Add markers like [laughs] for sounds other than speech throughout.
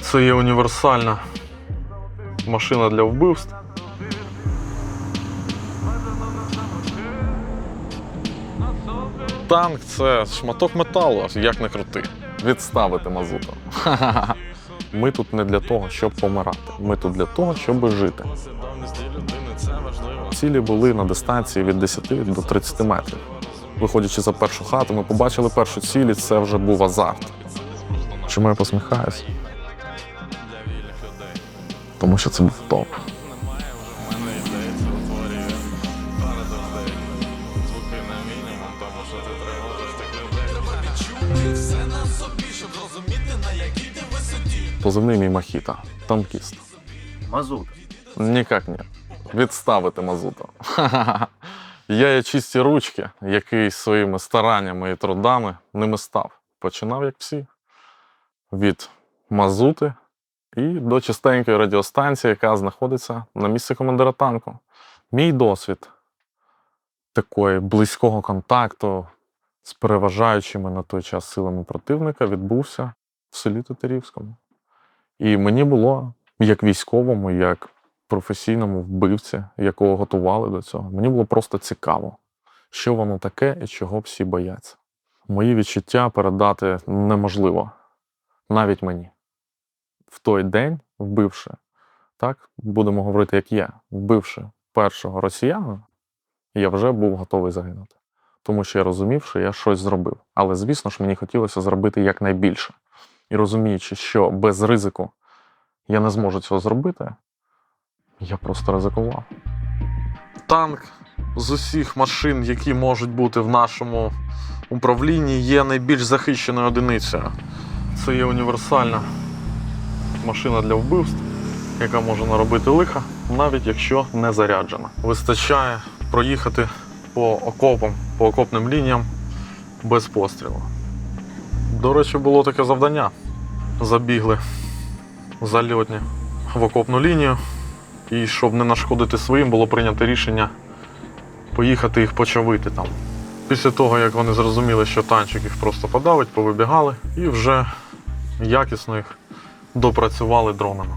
Це є універсальна машина для вбивств. Танк це шматок металу, як не крути. Відставити мазуту. Ми тут не для того, щоб помирати. Ми тут для того, щоб жити. Цілі були на дистанції від 10 до 30 метрів. Виходячи за першу хату, ми побачили першу ціль, і це вже був азарт. Чому я посміхаюсь? Тому що це був топ. Позивний мій Махіта, танкіст. Мазут. Ніяк ні. Відставити мазута. [laughs] Я чисті ручки, який своїми стараннями і трудами ними став. Починав, як всі, від мазути і до чистенької радіостанції, яка знаходиться на місці командира танку. Мій досвід такої близького контакту з переважаючими на той час силами противника відбувся в селі Тетерівському. І мені було як військовому, як професійному вбивці, якого готували до цього. Мені було просто цікаво, що воно таке і чого всі бояться. Мої відчуття передати неможливо навіть мені. В той день, вбивши, так, будемо говорити, як я, вбивши першого росіянина, я вже був готовий загинути. Тому що я розумів, що я щось зробив. Але, звісно ж, мені хотілося зробити якнайбільше. І розуміючи, що без ризику я не зможу цього зробити, я просто ризикував. Танк з усіх машин, які можуть бути в нашому управлінні, є найбільш захищеною одиницею. Це є універсальна машина для вбивств, яка може наробити лиха, навіть якщо не заряджена. Вистачає проїхати по окопам, по окопним лініям без пострілу. До речі, було таке завдання. Забігли зальотні в окопну лінію. І щоб не нашкодити своїм, було прийнято рішення поїхати їх почавити там. Після того, як вони зрозуміли, що танчик їх просто подавить, повибігали і вже якісно їх допрацювали дронами.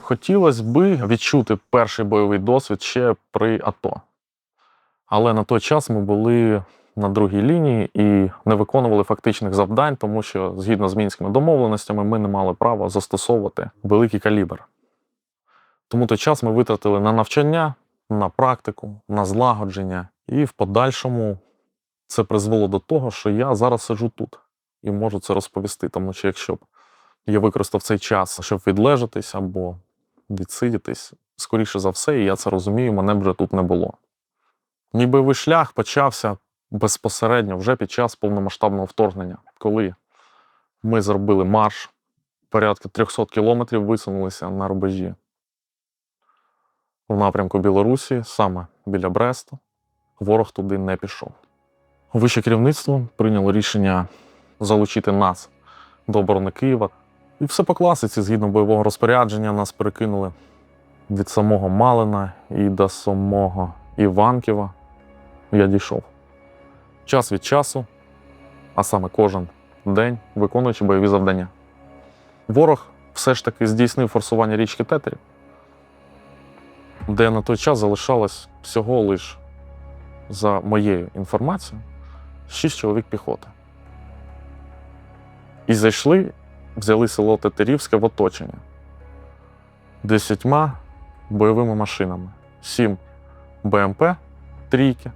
Хотілося би відчути перший бойовий досвід ще при АТО. Але на той час ми були на другій лінії і не виконували фактичних завдань, тому що згідно з мінськими домовленостями ми не мали права застосовувати великий калібр. Тому той час ми витратили на навчання, на практику, на злагодження, і в подальшому це призвело до того, що я зараз сиджу тут і можу це розповісти. Тому що якщо б я використав цей час, щоб відлежатись або відсидітись, скоріше за все, і я це розумію, мене б вже тут не було. Мій шлях почався безпосередньо вже під час повномасштабного вторгнення, коли ми зробили марш порядка 300 кілометрів, висунулися на рубежі в напрямку Білорусі, саме біля Бресту. Ворог туди не пішов. Вище керівництво прийняло рішення залучити нас до оборони Києва. І все по класиці, згідно бойового розпорядження, нас перекинули від самого Малина і до самого Іванківа. Я дійшов. Час від часу, а саме кожен день, виконуючи бойові завдання. Ворог все ж таки здійснив форсування річки Тетерів, де на той час залишалось всього лиш, за моєю інформацією, 6 чоловік піхоти. І зайшли, взяли село Тетерівське в оточення десятьма бойовими машинами, 7 БМП, трійки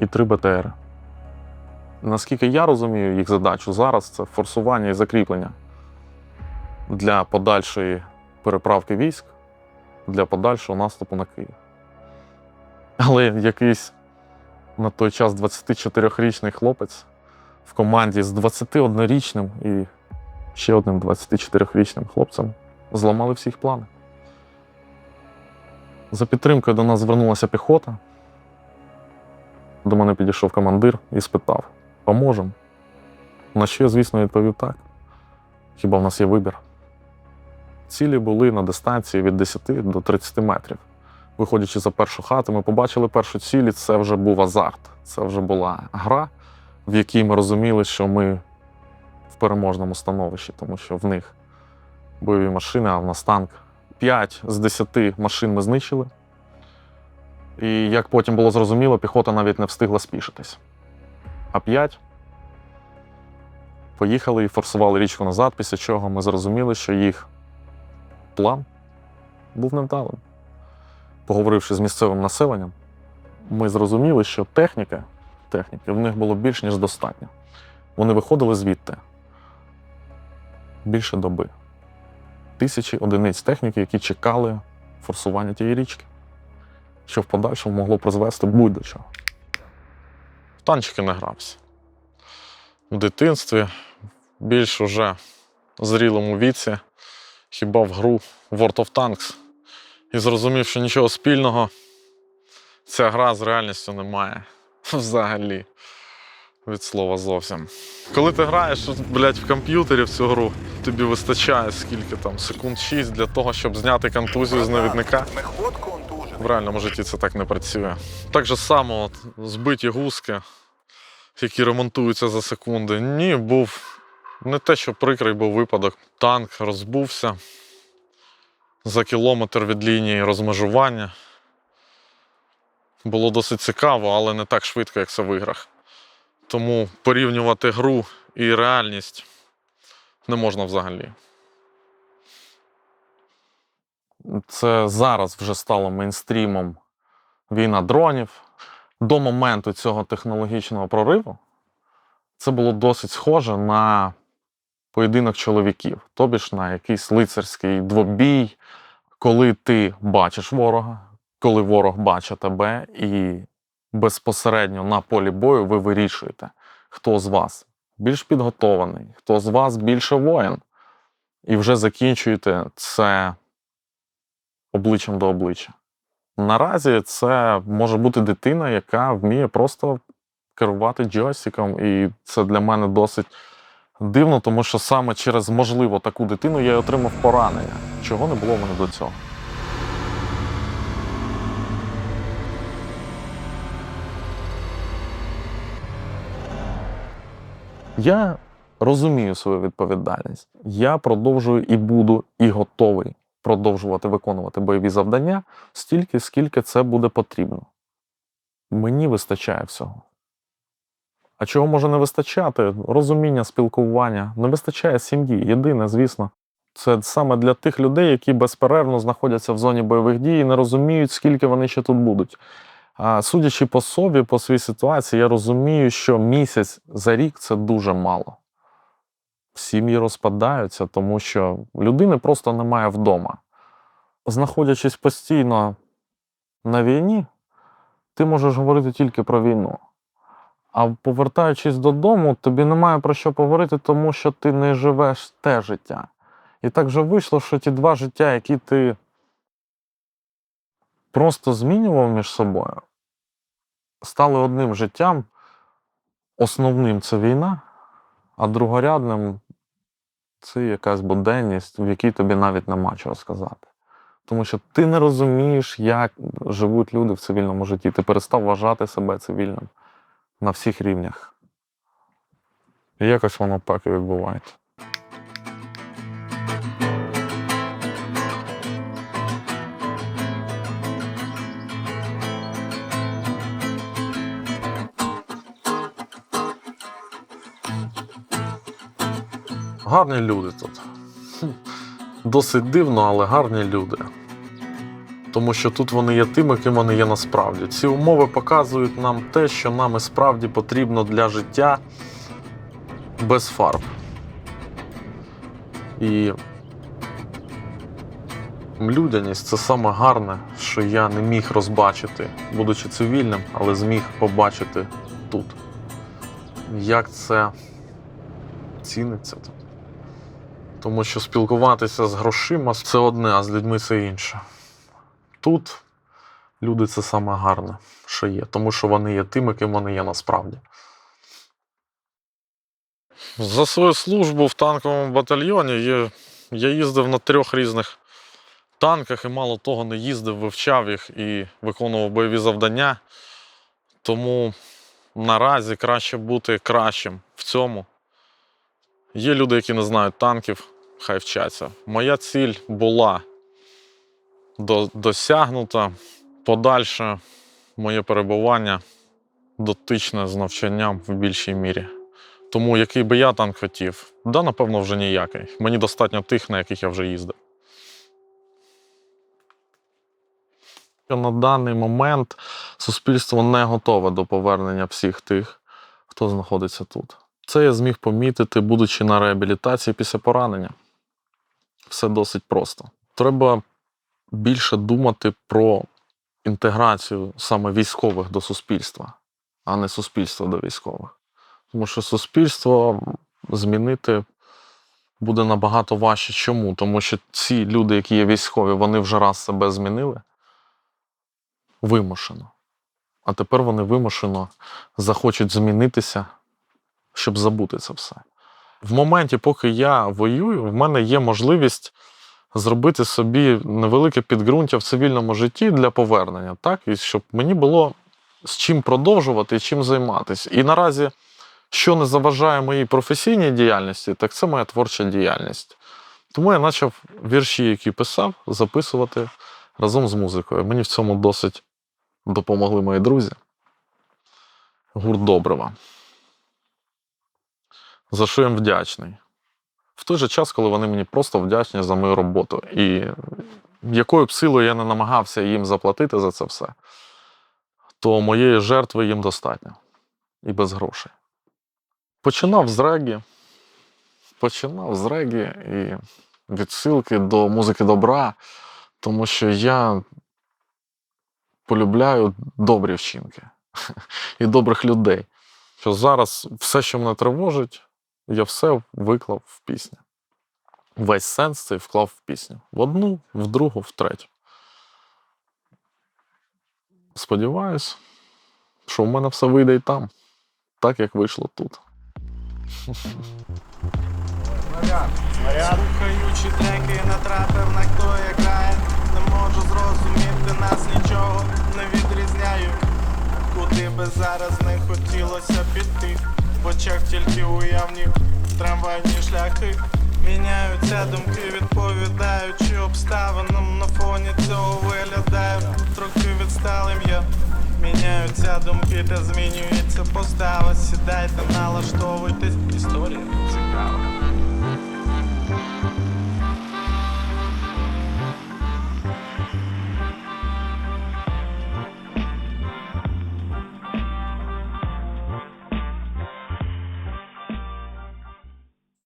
і 3 БТР. Наскільки я розумію їх задачу зараз, це форсування і закріплення для подальшої переправки військ, для подальшого наступу на Київ. Але якийсь на той час 24-річний хлопець в команді з 21-річним і ще одним 24-річним хлопцем зламали всі їх плани. За підтримкою до нас звернулася піхота. До мене підійшов командир і спитав: поможемо? На що я, звісно, відповів так. Хіба в нас є вибір? Цілі були на дистанції від 10 до 30 метрів. виходячи за першу хату, ми побачили першу ціль, і це вже був азарт. Це вже була гра, в якій ми розуміли, що ми в переможному становищі, тому що в них бойові машини, а в нас танк. П'ять з десяти машин ми знищили. І як потім було зрозуміло, піхота навіть не встигла спішитись. А п'ять поїхали і форсували річку назад, після чого ми зрозуміли, що їх план був невдалим. Поговоривши з місцевим населенням, ми зрозуміли, що техніка, техніки в них було більш ніж достатньо. Вони виходили звідти більше доби. Тисячі одиниць техніки, які чекали форсування тієї річки, що в подальшому могло призвести будь-до чого. В танчики не грався. В дитинстві, більш уже зрілому віці, хіба в гру World of Tanks і зрозумів, що нічого спільного ця гра з реальністю не має. [laughs] Взагалі. Від слова зовсім. Коли ти граєш блядь, в комп'ютері в цю гру, тобі вистачає скільки там секунд 6 для того, щоб зняти контузію з навідника. В реальному житті це так не працює. Так же само от, збиті гуски, які ремонтуються за секунди. Ні, був не те, що прикрий був випадок. Танк розбувся за кілометр від лінії розмежування. Було досить цікаво, але не так швидко, як це в іграх. Тому порівнювати гру і реальність не можна взагалі. Це зараз вже стало мейнстрімом війна дронів. До моменту цього технологічного прориву це було досить схоже на поєдинок чоловіків, тобі ж на якийсь лицарський двобій, коли ти бачиш ворога, коли ворог бачить тебе, і безпосередньо на полі бою ви вирішуєте, хто з вас більш підготований, хто з вас більше воїн. І вже закінчуєте це обличчям до обличчя. Наразі це може бути дитина, яка вміє просто керувати джойстиком, і це для мене досить дивно, тому що саме через можливо таку дитину я й отримав поранення, чого не було в мене до цього. Я розумію свою відповідальність. Я продовжую і буду, і готовий продовжувати виконувати бойові завдання стільки, скільки це буде потрібно. Мені вистачає всього. А чого може не вистачати? Розуміння, спілкування, не вистачає сім'ї. Єдине, звісно, це саме для тих людей, які безперервно знаходяться в зоні бойових дій і не розуміють, скільки вони ще тут будуть. А судячи по собі, по своїй ситуації, я розумію, що місяць за рік це дуже мало. Сім'ї розпадаються, тому що людини просто немає вдома. Знаходячись постійно на війні, ти можеш говорити тільки про війну. А повертаючись додому, тобі немає про що поговорити, тому що ти не живеш те життя. І так же вийшло, що ті два життя, які ти просто змінював між собою, стали одним життям. Основним це війна, а другорядним це якась буденність, в якій тобі навіть нема чого сказати. Тому що ти не розумієш, як живуть люди в цивільному житті. Ти перестав вважати себе цивільним на всіх рівнях. І якось воно так і відбувається. Гарні люди тут. Досить дивно, але гарні люди. Тому що тут вони є тими, ким вони є насправді. Ці умови показують нам те, що нам і справді потрібно для життя без фарб. І людяність це саме гарне, що я не міг розбачити, будучи цивільним, але зміг побачити тут. Як це ціниться тут. Тому що спілкуватися з грошима це одне, а з людьми це інше. Тут люди це саме гарне, що є, тому що вони є тими, ким вони є насправді. За свою службу в танковому батальйоні я, їздив на трьох різних танках і мало того не їздив, вивчав їх і виконував бойові завдання. Тому наразі краще бути кращим в цьому. Є люди, які не знають танків, хай вчаться. Моя ціль була досягнута. Подальше моє перебування дотичне з навчанням в більшій мірі. Тому який би я танк хотів, да, напевно, вже ніякий. Мені достатньо тих, на яких я вже їздив. На даний момент суспільство не готове до повернення всіх тих, хто знаходиться тут. Це я зміг помітити, будучи на реабілітації після поранення. Все досить просто. Треба більше думати про інтеграцію саме військових до суспільства, а не суспільство до військових. Тому що суспільство змінити буде набагато важче. Чому? Тому що ці люди, які є військові, вони вже раз себе змінили вимушено. А тепер вони вимушено захочуть змінитися, щоб забути це все. В моменті, поки я воюю, в мене є можливість зробити собі невелике підґрунтя в цивільному житті для повернення, так? І щоб мені було з чим продовжувати і чим займатися. І наразі, що не заважає моїй професійній діяльності, так це моя творча діяльність. Тому я почав вірші, які писав, записувати разом з музикою. Мені в цьому досить допомогли мої друзі. Гурт Добрива. За що їм вдячний. В той же час, коли вони мені просто вдячні за мою роботу. І якою б силою я не намагався їм заплатити за це все, то моєї жертви їм достатньо. І без грошей. Починав з регі. Починав з регі і відсилки до музики добра, тому що я полюбляю добрі вчинки [laughs] і добрих людей. Що зараз все, що мене тривожить, я все виклав в пісню. Весь сенс цей вклав в пісню. В одну, в другу, в третю. Сподіваюсь, що в мене все вийде і там, так як вийшло тут. Слухаючи треки, натрапив на хто як грає Не можу зрозуміти, нас нічого не відрізняють Куди би зараз не хотілося піти В очах тільки уявні трамвайні шляхи. Міняються думки, відповідаючи обставинам. На фоні цього виглядаю трохи відсталим. Я Міняються думки та змінюється постава Сідайте, налаштовуйтесь, історія цікава